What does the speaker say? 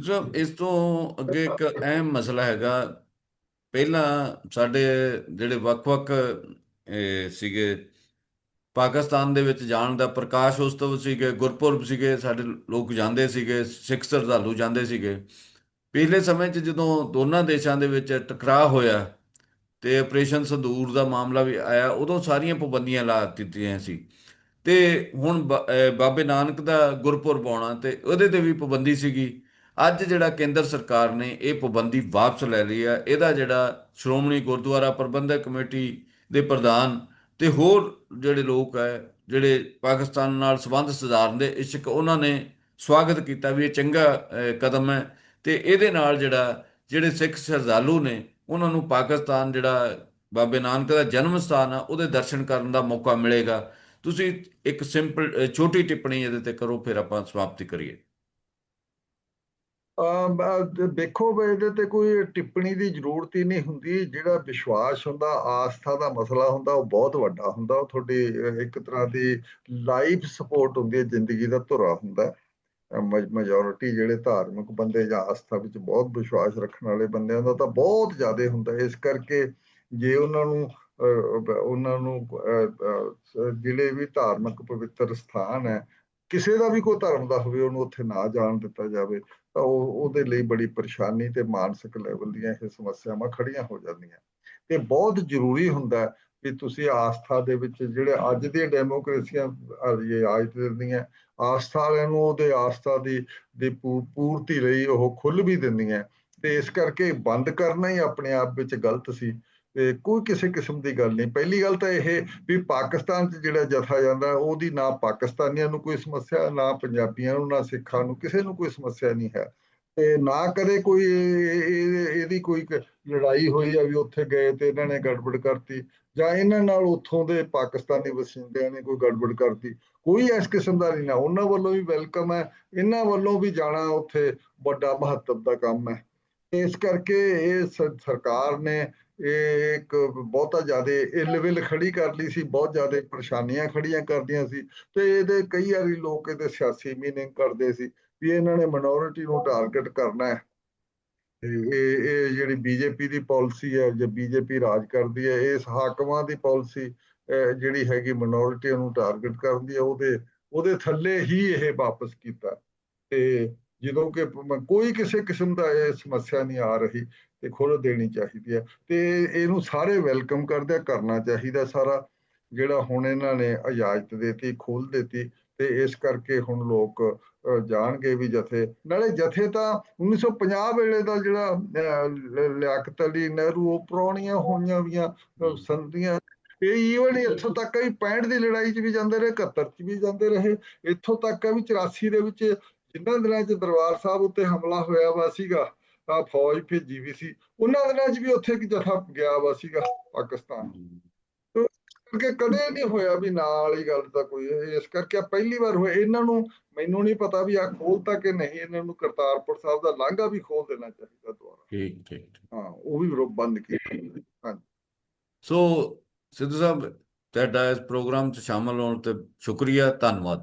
ਸਾਹਿਬ ਇਸ ਤੋਂ ਅੱਗੇ ਇੱਕ ਅਹਿਮ ਮਸਲਾ ਹੈਗਾ। ਪਹਿਲਾਂ ਸਾਡੇ ਜਿਹੜੇ ਵੱਖ-ਵੱਖ ਸੀਗੇ, ਪਾਕਿਸਤਾਨ ਦੇ ਵਿੱਚ ਜਾਣ ਦਾ ਪ੍ਰਕਾਸ਼ ਉਤਸਵ ਸੀਗੇ, ਗੁਰਪੁਰਬ ਸੀਗੇ, ਸਾਡੇ ਲੋਕ ਜਾਂਦੇ ਸੀਗੇ, ਸਿੱਖ ਸ਼ਰਧਾਲੂ ਜਾਂਦੇ ਸੀਗੇ। ਪਿਛਲੇ ਸਮੇਂ 'ਚ ਜਦੋਂ ਦੋਨਾਂ ਦੇਸ਼ਾਂ ਦੇ ਵਿੱਚ ਟਕਰਾਅ ਹੋਇਆ ਤੇ ਆਪਰੇਸ਼ਨ ਸੰਦੂਰ ਦਾ ਮਾਮਲਾ ਵੀ ਆਇਆ, ਉਦੋਂ ਸਾਰੀਆਂ ਪਾਬੰਦੀਆਂ ਲਾ ਦਿੱਤੀਆਂ ਸੀ। ਤੇ ਹੁਣ ਬ- ਬਾਬੇ ਨਾਨਕ ਦਾ ਗੁਰਪੁਰਬ ਆਉਣਾ ਤੇ ਉਹਦੇ ਤੇ ਵੀ ਪਾਬੰਦੀ ਸੀਗੀ। ਅੱਜ ਜਿਹੜਾ ਕੇਂਦਰ ਸਰਕਾਰ ਨੇ ਇਹ ਪਾਬੰਦੀ ਵਾਪਸ ਲੈ ਲਈ ਆ, ਇਹਦਾ ਜਿਹੜਾ ਸ਼੍ਰੋਮਣੀ ਗੁਰਦੁਆਰਾ ਪ੍ਰਬੰਧਕ ਕਮੇਟੀ ਦੇ ਪ੍ਰਧਾਨ ਤੇ ਹੋਰ ਜਿਹੜੇ ਲੋਕ ਹੈ ਜਿਹੜੇ ਪਾਕਿਸਤਾਨ ਨਾਲ ਸੰਬੰਧ ਸੁਧਾਰਨ ਦੇ ਇਸ਼ਕ, ਉਹਨਾਂ ਨੇ ਸਵਾਗਤ ਕੀਤਾ ਵੀ ਇਹ ਚੰਗਾ ਕਦਮ ਹੈ ਤੇ ਇਹਦੇ ਨਾਲ ਜਿਹੜਾ, ਜਿਹੜੇ ਸਿੱਖ ਸ਼ਰਧਾਲੂ ਨੇ, ਉਹਨਾਂ ਨੂੰ ਪਾਕਿਸਤਾਨ ਜਿਹੜਾ ਬਾਬੇ ਨਾਨਕ ਦਾ ਜਨਮ ਸਥਾਨ ਆ, ਉਹਦੇ ਦਰਸ਼ਨ ਕਰਨ ਦਾ ਮੌਕਾ ਮਿਲੇਗਾ। ਤੁਸੀਂ ਇੱਕ ਸਿੰਪਲ ਛੋਟੀ ਟਿੱਪਣੀ ਇਹਦੇ ਤੇ ਕਰੋ, ਫਿਰ ਆਪਾਂ ਸਮਾਪਤੀ ਕਰੀਏ। ਦੇਖੋ ਇਹਦੇ ਤੇ ਕੋਈ ਟਿੱਪਣੀ ਦੀ ਜ਼ਰੂਰਤ ਹੀ ਨਹੀਂ ਹੁੰਦੀ। ਜਿਹੜਾ ਵਿਸ਼ਵਾਸ ਹੁੰਦਾ, ਆਸਥਾ ਦਾ ਮਸਲਾ ਹੁੰਦਾ, ਉਹ ਬਹੁਤ ਵੱਡਾ ਹੁੰਦਾ। ਉਹ ਤੁਹਾਡੀ ਇੱਕ ਤਰ੍ਹਾਂ ਦੀ ਲਾਈਫ ਸਪੋਰਟ ਹੁੰਦੀ ਹੈ, ਜ਼ਿੰਦਗੀ ਦਾ ਧੁਰਾ ਹੁੰਦਾ ਮੈਜੋਰਿਟੀ ਜਿਹੜੇ ਧਾਰਮਿਕ ਬੰਦੇ ਜਾਂ ਆਸਥਾ ਵਿੱਚ ਬਹੁਤ ਵਿਸ਼ਵਾਸ ਰੱਖਣ ਵਾਲੇ ਬੰਦਿਆਂ ਦਾ ਤਾਂ ਬਹੁਤ ਜ਼ਿਆਦਾ ਹੁੰਦਾ। ਇਸ ਕਰਕੇ ਜੇ ਉਹਨਾਂ ਨੂੰ ਉਹਨਾਂ ਨੂੰ ਜਿਹੜੇ ਵੀ ਧਾਰਮਿਕ ਪਵਿੱਤਰ ਸਥਾਨ ਹੈ ਕਿਸੇ ਦਾ ਵੀ ਕੋਈ ਧਰਮ ਦਾ ਹੋਵੇ ਉਹਨੂੰ ਉੱਥੇ ਨਾ ਜਾਣ ਦਿੱਤਾ ਜਾਵੇ, ਤਾਂ ਉਹ ਉਹਦੇ ਲਈ ਬੜੀ ਪਰੇਸ਼ਾਨੀ ਤੇ ਮਾਨਸਿਕ ਲੈਵਲ ਦੀਆਂ ਇਹ ਸਮੱਸਿਆਵਾਂ ਖੜੀਆਂ ਹੋ ਜਾਂਦੀਆਂ। ਤੇ ਬਹੁਤ ਜ਼ਰੂਰੀ ਹੁੰਦਾ ਹੈ ਕਿ ਤੁਸੀਂ ਆਸਥਾ ਦੇ ਵਿੱਚ ਜਿਹੜੇ ਅੱਜ ਦੀਆਂ ਡੈਮੋਕ੍ਰੇਸੀਆਂ ਇਹ ਅੱਜ ਦੀਆਂ, ਆਸਥਾ ਵਾਲਿਆਂ ਨੂੰ ਉਹਦੇ ਆਸਥਾ ਦੀ ਦੀ ਪੂ- ਪੂਰਤੀ ਲਈ ਉਹ ਖੁੱਲ ਵੀ ਦਿੰਦੀਆਂ। ਤੇ ਇਸ ਕਰਕੇ ਬੰਦ ਕਰਨਾ ਹੀ ਆਪਣੇ ਆਪ ਵਿੱਚ ਗਲਤ ਸੀ। ਕੋਈ ਕਿਸੇ ਕਿਸਮ ਦੀ ਗੱਲ ਨਹੀਂ। ਪਹਿਲੀ ਗੱਲ ਤਾਂ ਇਹ ਵੀ ਪਾਕਿਸਤਾਨ 'ਚ ਜਿਹੜਾ ਜਥਾ ਜਾਂਦਾ, ਉਹਦੀ ਨਾ ਪਾਕਿਸਤਾਨੀਆਂ ਨੂੰ ਕੋਈ ਸਮੱਸਿਆ, ਨਾ ਪੰਜਾਬੀਆਂ ਨੂੰ, ਨਾ ਸਿੱਖਾਂ ਨੂੰ, ਕਿਸੇ ਨੂੰ ਕੋਈ ਸਮੱਸਿਆ ਨਹੀਂ ਹੈ। ਤੇ ਨਾ ਕਦੇ ਕੋਈ ਇਹਦੀ ਕੋਈ ਲੜਾਈ ਹੋਈ ਆ ਵੀ ਉੱਥੇ ਗਏ ਤੇ ਇਹਨਾਂ ਨੇ ਗੜਬੜ ਕਰਤੀ ਜਾਂ ਇਹਨਾਂ ਨਾਲ ਉੱਥੋਂ ਦੇ ਪਾਕਿਸਤਾਨੀ ਵਸਿੰਦਿਆਂ ਨੇ ਕੋਈ ਗੜਬੜ ਕਰਤੀ, ਕੋਈ ਇਸ ਕਿਸਮ ਦਾ ਨਹੀਂ ਨਾ। ਉਹਨਾਂ ਵੱਲੋਂ ਵੀ ਵੈਲਕਮ ਹੈ, ਇਹਨਾਂ ਵੱਲੋਂ ਵੀ ਜਾਣਾ ਉੱਥੇ ਵੱਡਾ ਮਹੱਤਵ ਦਾ ਕੰਮ ਹੈ। ਇਸ ਕਰਕੇ ਇਹ ਸਰਕਾਰ ਨੇ ਇਹ ਇੱਕ ਬਹੁਤਾ ਜ਼ਿਆਦਾ ਇਲਵਿਲ ਖੜੀ ਕਰ ਲਈ ਸੀ ਬਹੁਤ ਜ਼ਿਆਦਾ ਪਰੇਸ਼ਾਨੀਆਂ ਖੜੀਆਂ ਕਰਦੀਆਂ ਸੀ ਤੇ ਇਹਦੇ ਕਈ ਵਾਰੀ ਲੋਕ ਇਹਦੇ ਸਿਆਸੀ ਮੀਨਿੰਗ ਕਰਦੇ ਸੀ ਵੀ ਇਹਨਾਂ ਨੇ ਮਿਨੋਰਿਟੀ ਨੂੰ ਟਾਰਗੇਟ ਕਰਨਾ ਹੈ। ਇਹ ਇਹ ਜਿਹੜੀ ਬੀਜੇਪੀ ਦੀ ਪਾਲਿਸੀ ਹੈ ਜੇ ਬੀਜੇਪੀ ਰਾਜ ਕਰਦੀ ਹੈ ਇਸ ਹਾਕਮਾਂ ਦੀ ਪਾਲਿਸੀ ਜਿਹੜੀ ਹੈਗੀ ਮਿਨੋਰਿਟੀ ਨੂੰ ਟਾਰਗੇਟ ਕਰਦੀ ਹੈ ਉਹਦੇ ਉਹਦੇ ਥੱਲੇ ਹੀ ਇਹ ਵਾਪਸ ਕੀਤਾ। ਤੇ ਜਦੋਂ ਕਿ ਕੋਈ ਕਿਸੇ ਕਿਸਮ ਦਾ ਇਹ ਸਮੱਸਿਆ ਨਹੀਂ ਆ ਰਹੀ ਤੇ ਖੁੱਲ੍ਹ ਦੇਣੀ ਚਾਹੀਦੀ ਹੈ ਤੇ ਇਹਨੂੰ ਸਾਰੇ ਵੈਲਕਮ ਕਰਦੇ ਕਰਨਾ ਚਾਹੀਦਾ ਸਾਰਾ ਜਿਹੜਾ ਹੁਣ ਇਹਨਾਂ ਨੇ ਇਜਾਜ਼ਤ ਦੇਤੀ ਖੋਲ ਦਿੱਤੀ ਤੇ ਇਸ ਕਰਕੇ ਹੁਣ ਲੋਕ ਜਾਣਗੇ ਵੀ ਜਥੇ ਨਾਲੇ ਜਥੇ ਤਾਂ 1950 ਵੇਲੇ ਦਾ ਜਿਹੜਾ ਅਹ, ਲਿਆਕਤ ਅਲੀ ਨਹਿਰੂ ਉਹ ਪੁਰਾਣੀਆਂ ਹੋਈਆਂ ਵੀਆਂ ਸੰਧੀਆਂ ਇਹ ਈਵਨ ਇੱਥੋਂ ਤੱਕ ਵੀ 65 ਦੀ ਲੜਾਈ 'ਚ ਵੀ ਜਾਂਦੇ ਰਹੇ 71 'ਚ ਵੀ ਜਾਂਦੇ ਰਹੇ ਇੱਥੋਂ ਤੱਕ ਵੀ 84 ਦੇ ਵਿੱਚ ਜਿਨ੍ਹਾਂ ਦਿਨਾਂ 'ਚ ਦਰਬਾਰ ਸਾਹਿਬ ਉੱਤੇ ਹਮਲਾ ਹੋਇਆ ਵਾ ਸੀਗਾ ਆ ਫੌਜ ਭੇਜੀ ਵੀ ਸੀ ਉਹਨਾਂ ਦਿਨਾਂ 'ਚ ਵੀ ਉੱਥੇ ਇੱਕ ਜਥਾ ਗਿਆ ਵਾ ਸੀਗਾ ਪਾਕਿਸਤਾਨ। ਕਰਕੇ ਕਦੇ ਨਹੀਂ ਹੋਇਆ ਵੀ ਨਾਲ ਵਾਲੀ ਗੱਲ ਤਾਂ ਕੋਈ ਇਸ ਕਰਕੇ ਪਹਿਲੀ ਵਾਰ ਹੋਇਆ। ਇਹਨਾਂ ਨੂੰ ਮੈਨੂੰ ਨਹੀਂ ਪਤਾ ਵੀ ਆ ਖੋਲਤਾ ਕਿ ਨਹੀਂ ਇਹਨਾਂ ਨੂੰ ਕਰਤਾਰਪੁਰ ਸਾਹਿਬ ਦਾ ਲਾਂਘਾ ਵੀ ਖੋਲ ਦੇਣਾ ਚਾਹੀਦਾ ਦੁਬਾਰਾ। ਠੀਕ ਠੀਕ। ਹਾਂ ਉਹ ਵੀ ਬੰਦ ਕੀਤਾ। ਹਾਂ ਸੋ ਸਿੱਧੂ ਸਾਹਿਬ ਤੁਹਾਡਾ ਇਸ ਪ੍ਰੋਗਰਾਮ 'ਚ ਸ਼ਾਮਲ ਹੋਣ ਤੇ ਸ਼ੁਕਰੀਆ ਧੰਨਵਾਦ।